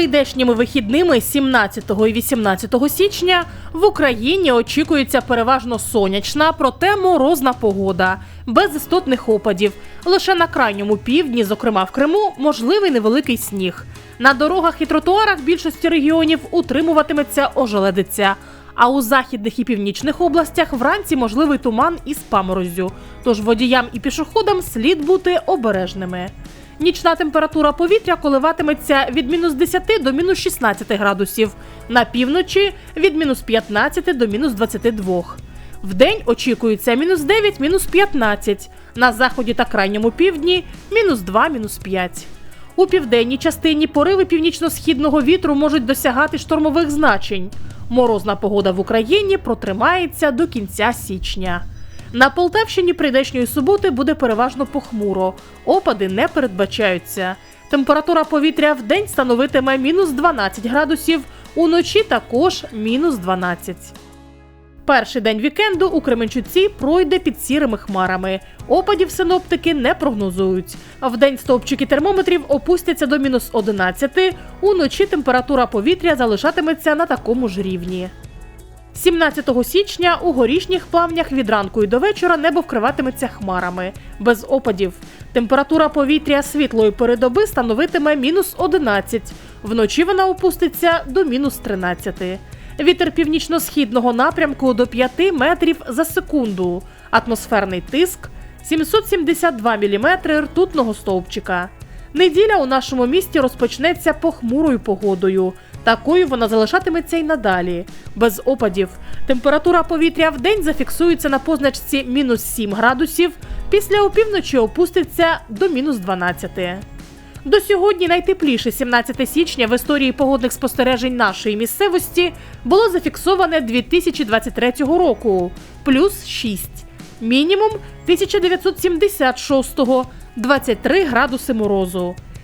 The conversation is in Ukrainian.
Прийдешніми вихідними 17 і 18 січня в Україні очікується переважно сонячна, проте морозна погода, без істотних опадів. Лише на крайньому півдні, зокрема в Криму, можливий невеликий сніг. На дорогах і тротуарах більшості регіонів утримуватиметься ожеледиця. А у західних і північних областях вранці можливий туман із паморозю. Тож водіям і пішоходам слід бути обережними. Нічна температура повітря коливатиметься від мінус 10 до мінус 16 градусів, на півночі від мінус 15 до мінус 22. Вдень очікується мінус 9, мінус 15, на заході та крайньому півдні мінус 2, мінус 5. У південній частині пориви північно-східного вітру можуть досягати штормових значень. Морозна погода в Україні протримається до кінця січня. На Полтавщині прийдешньої суботи буде переважно похмуро. Опади не передбачаються. Температура повітря в день становитиме мінус 12 градусів, уночі також мінус 12. Перший день вікенду у Кременчуці пройде під сірими хмарами. Опадів синоптики не прогнозують. Вдень стовпчики термометрів опустяться до мінус 11, уночі температура повітря залишатиметься на такому ж рівні. 17 січня у горішніх плавнях від ранку і до вечора небо вкриватиметься хмарами, без опадів. Температура повітря світлої передоби становитиме мінус 11, вночі вона опуститься до мінус 13. Вітер північно-східного напрямку до 5 метрів за секунду. Атмосферний тиск 772 мм ртутного стовпчика. Неділя у нашому місті розпочнеться похмурою погодою. Такою вона залишатиметься й надалі, без опадів. Температура повітря в день зафіксується на позначці мінус 7 градусів, після опівночі опуститься до мінус 12. До сьогодні найтепліше 17 січня в історії погодних спостережень нашої місцевості було зафіксоване 2023 року плюс 6. Мінімум 1976-го 23 градуси морозу.